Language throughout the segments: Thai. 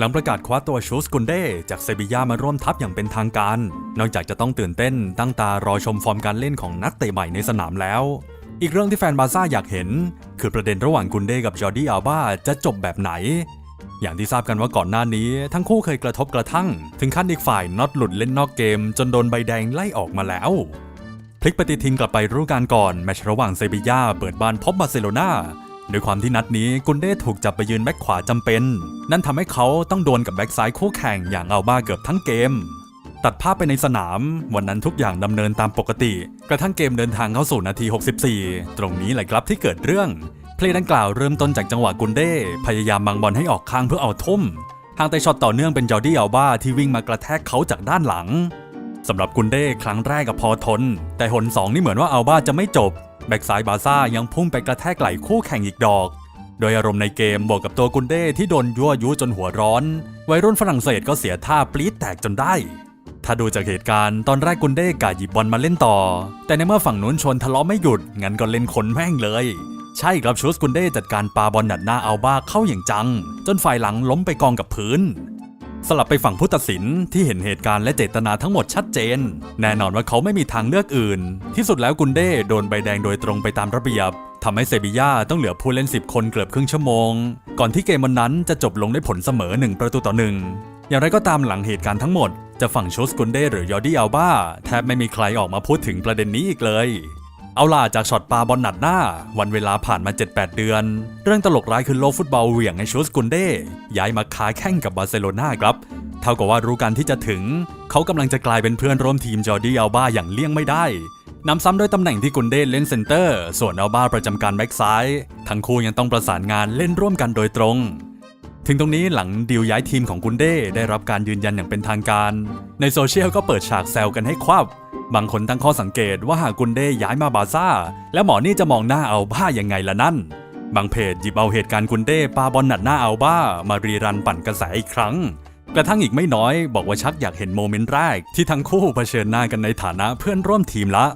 หลังประกาศคว้าตัวชูสกุนเดจากเซบีย่ามาร่วมทัพอย่างเป็นทางการ นอกจากจะต้องตื่นเต้นตั้งตารอชมฟอร์มการเล่นของนักเตะใหม่ในสนามแล้ว อีกเรื่องที่แฟนบาร์ซ่าอยากเห็น คือประเด็นระหว่างกุนเดกับจอร์ดี้อัลบาจะจบแบบไหน อย่างที่ทราบกันว่าก่อนหน้านี้ ทั้งคู่เคยกระทบกระทั่ง ถึงขั้นอีกฝ่ายน็อตหลุดเล่นนอกเกม จนโดนใบแดงไล่ออกมาแล้วพลิกปฏิทินกลับไปฤดูกาลก่อนแมชระหว่างเซบีย่าเปิดบ้านพบบาร์เซโลนา ด้วยความที่นัดนี้กุนเด้ถูกจับไปยืนแบ็คขวาจำเป็น นั่นทำให้เขาต้องโดวลกับแบ็คซ้ายคู่แข่งอย่างอัลบาเกือบทั้งเกม ตัดภาพไปในสนาม วันนั้นทุกอย่างดำเนินตามปกติ กระทั่งเกมเดินทางเข้าสู่นาที 64 ตรงนี้แหละครับที่เกิดเรื่องเพลย์ดังกล่าวเริ่มต้นจากจังหวะกุนเด้พยายามบังบอลให้ออกข้างเพื่อเอาทุ่มทางเตะช็อตต่อเนื่องเป็นจอร์ดี้อัลบาที่วิ่งมากระแทกเขาจากด้านหลังสำหรับกุนเด้ครั้งแรกกับพอทน แต่หนสองนี่เหมือนว่าอัลบาจะไม่จบ แบ็กซ้ายบาซ่ายังพุ่งไปกระแทกไหล่คู่แข่งอีกดอก โดยอารมณ์ในเกมบวกกับตัวกุนเด้ที่โดนยั่วยุจนหัวร้อน วัยรุ่นฝรั่งเศสก็เสียท่าปลีดแตกจนได้ ถ้าดูจากเหตุการณ์ตอนแรกกุนเด้กะหยิบบอลมาเล่นต่อ แต่ในเมื่อฝั่งนู้นชนทะเลาะไม่หยุด งั้นก็เล่นคนแม่งเลย ใช่ครับชูสกุนเด้จัดการปาบอลหนัดหน้าอัลบาเข้าอย่างจัง จนฝ่ายหลังล้มไปกองกับพื้น สลับไปฝั่งผู้ตัดสินที่เห็นเหตุการณ์และเจตนาทั้งหมดชัดเจน แน่นอนว่าเขาไม่มีทางเลือกอื่น ที่สุดแล้วกุนเด้โดนใบแดงโดยตรงไปตามระเบียบทำให้เซบีย่าต้องเหลือผู้เล่น 10 คนเกือบครึ่งชั่วโมง ก่อนที่เกมวันนั้นจะจบลงด้วยผลเสมอ 1 ประตูต่อหนึ่งอย่างไรก็ตามหลังเหตุการณ์ทั้งหมด จะฝั่งโชสกุนเด้หรือยอร์ดี้อัลบาแทบไม่มีใครออกมาพูดถึงประเด็นนี้อีกเลย เอาล่ะจากช็อตปาบอลหนัดหน้า วันเวลาผ่านมา 7-8 เดือน เรื่องตลกร้ายคือโลกฟุตบอลเหวี่ยงให้ชูสกุนเด้ย้ายมาค้าแข่งกับบาร์เซโลนาครับ เท่ากับว่ารู้กันที่จะถึง เขากำลังจะกลายเป็นเพื่อนร่วมทีมจอร์ดี้อัลบาอย่างเลี่ยงไม่ได้นำซ้ำด้วยตำแหน่งที่กุนเด้เล่นเซนเตอร์ ส่วนอัลบาประจำการแบ็กซ้าย ทั้งคู่ยังต้องประสานงานเล่นร่วมกันโดยตรง ถึงตรงนี้หลังดีลย้ายทีมของกุนเด้ได้รับการยืนยันอย่างเป็นทางการ ในโซเชียลก็เปิดฉากแซวกันให้ควับบางคนตั้งข้อสังเกตว่าหากกุนเด้ย้ายมาบาซ่า แล้วหมอนี่จะมองหน้าเอาบ้ายังไงล่ะนั่น บางเพจหยิบเอาเหตุการณ์กุนเด้ปาบอลหนัดหน้าเอาบ้า มารีรันปั่นกระแสอีกครั้ง กระทั่งอีกไม่น้อยบอกว่าชักอยากเห็นโมเมนต์แรก ที่ทั้งคู่เผชิญหน้ากันในฐานะเพื่อนร่วมทีมละ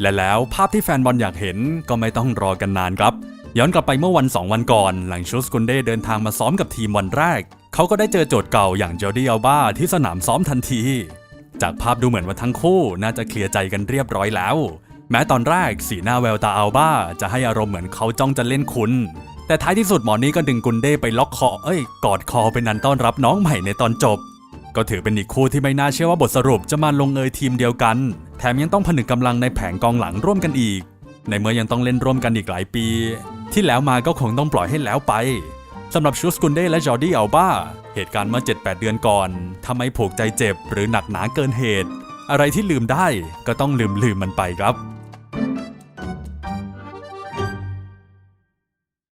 และแล้วภาพที่แฟนบอลอยากเห็นก็ไม่ต้องรอกันนานครับ ย้อนกลับไปเมื่อวัน 2 วันก่อน หลังชูสกุนเดเดินทางมาซ้อมกับทีมวันแรก เขาก็ได้เจอโจทย์เก่าอย่างจอร์ดี้อัลบาที่สนามซ้อมทันที จากภาพดูเหมือนว่าทั้งคู่น่าจะเคลียร์ใจกันเรียบร้อยแล้ว แม้ตอนแรกสีหน้าแววตาอัลบาจะให้อารมณ์เหมือนเขาจ้องจะเล่นคุณ แต่ท้ายที่สุดหมอนี่ก็ดึงกุนเดไปล็อกคอเอ้ยกอดคอเป็นนันต้อนรับน้องใหม่ในตอนจบ ก็ถือเป็นอีกคู่ที่ไม่น่าเชื่อว่าบทสรุปจะมาลงเอยทีมเดียวกัน แถมยังต้องผนึกกำลังในแผงกองหลังร่วมกันอีก ในเมื่อยังต้องเล่นร่วมกันอีกหลายปี ที่แล้วมาก็คงต้องปล่อยให้แล้วไปสำหรับชูสกุนเดและจอร์ดี้อัลบาเหตุการณ์เมื่อ 7-8 เดือนก่อนทำให้ผูกใจเจ็บหรือหนักหนาเกินเหตุ อะไรที่ลืมได้ก็ต้องลืมลืมมันไปครับ